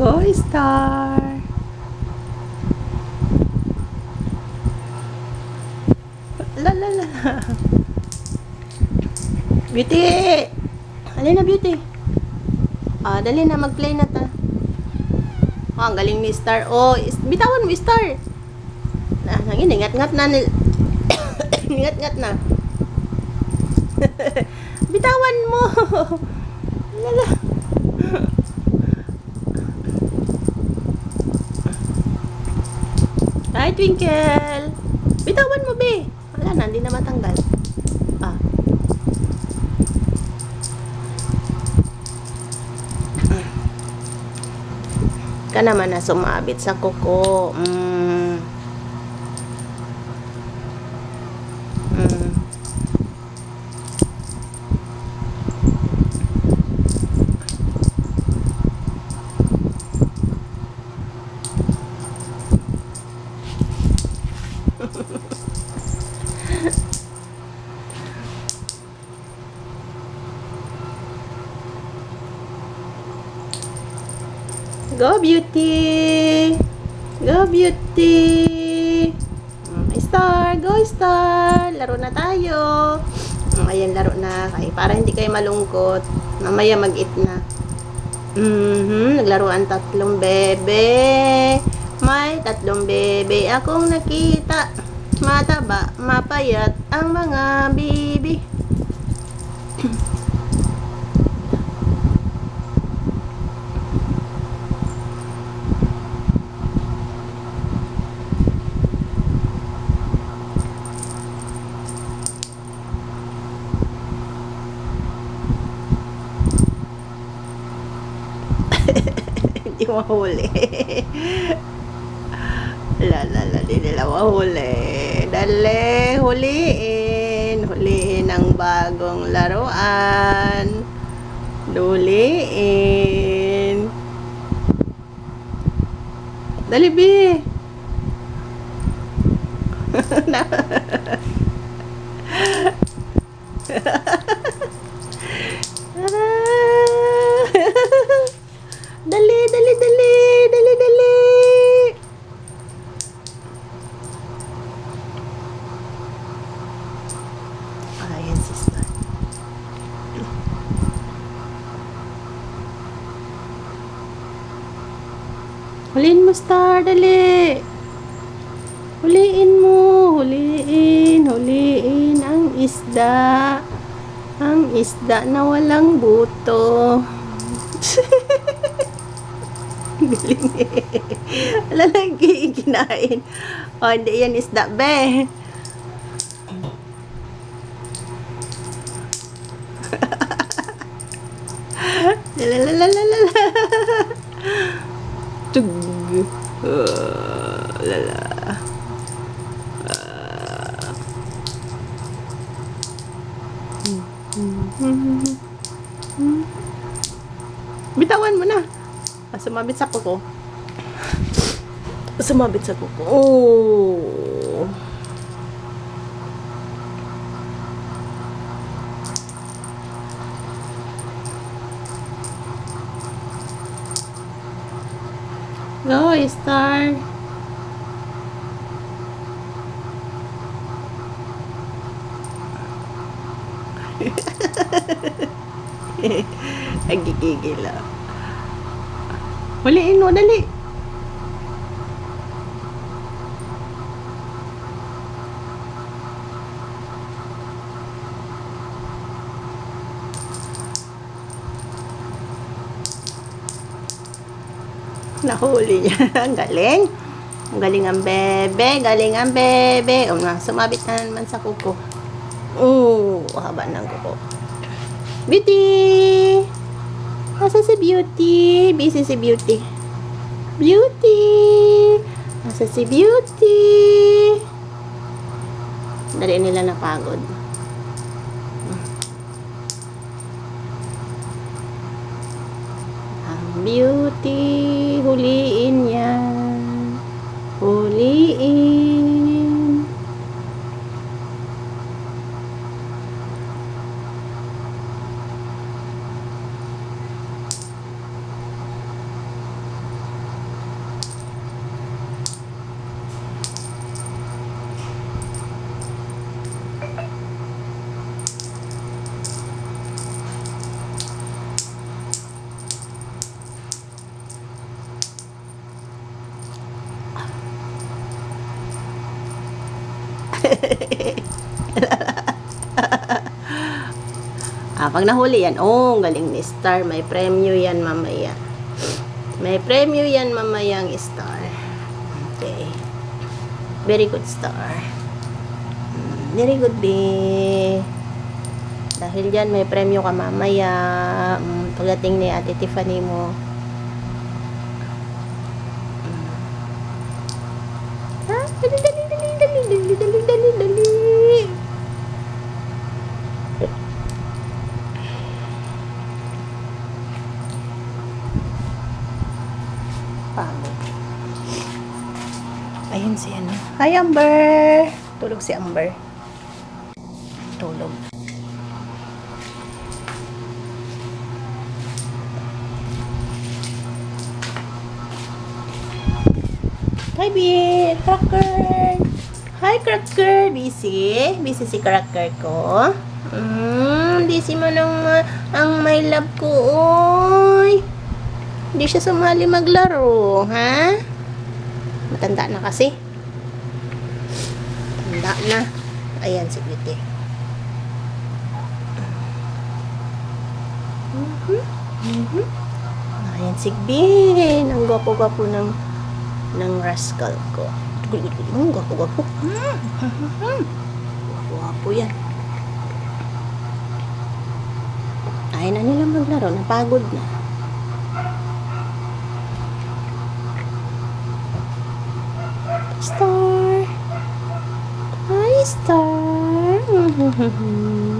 Go, Star! La la la. Beauty! Alin na, Beauty? Ah, dali na, mag-play na ta. Oh, ang galing ni Star. Oh, is- bitawan mo, Star. Na, nangin, ingat-ngat na. ingat-ngat na. bitawan mo. Lala. Hi, Twinkle. Bitawan mo, be. Wala na, hindi na matanggal. Ah. Ka naman na sumabit sa kuko. Mm. Go, beauty! Go, beauty! Mm, Star, go, star! Laro na tayo! Mm, Ayan, laro na. Ay, para hindi kayo malungkot. Mamaya mag-eat na. Mhm, naglaruan tatlong bebe. May tatlong bebe akong nakita. Mataba, mapayat ang mga bibi. Hindi mahuli. La la la, di nila mahuli. Dali, huliin. Huliin ang bagong laruan. Duliin. Dali, Bi. dali, dali, dali, dali, dali. Ayan, sister. Huliin mo, Star. Dali. Huliin mo. Huliin. Huliin ang isda. Ang isda na walang buto. Galing eh. Wala lang kinain. O, hindi yan isda, be. Lalalala. Tug. Uh, lala. Ah. Bitawan mo na. Ah, sumabit sa kuko. Sumabit sa kuko. Oh. Go, star. Nagigigil ah. Huliin mo, dali. Nahuli niya. Ang galing. Ang galing ang bebe. Galing ang bebe. O sumabit na naman sa kuko. Oo, haba ng kuko. Beauty! Nasa si Beauty? Busy si Beauty. Beauty! Nasa si Beauty? Dali nila napagod. Ang beauty, huliin yan. Huliin. Ah, pag nahuli yan, oh, galing ni Star. May premyo yan mamaya. May premyo yan mamaya ang Star. Okay. Very good Star. Mm, Very good, B. Dahil dyan, may premyo ka mamaya. Mm, pagdating ni Ate Tiffany mo. Mm. Dali, dali, dali, dali, dali, dali, dali, dali. Ayun si ano. Hi, Amber! Tulog si Amber. Tulog. Hi, B! Cracker! Hi, Cracker! Busy? Busy si Cracker ko? Hmm, busy mo nang uh, ang my love ko, oy! Hindi siya sumali maglaro, ha? Matanda na kasi. Tanda na. Ayan si Beauty. Mhm. Mhm. Ayan si Bin. Ang gwapo-gwapo ng ng rascal ko. Ang gwapo-gwapo. Mm. Mhm. Gwapo yan. Ayaw na nila maglaro. Napagod na. Star. Hi, Star.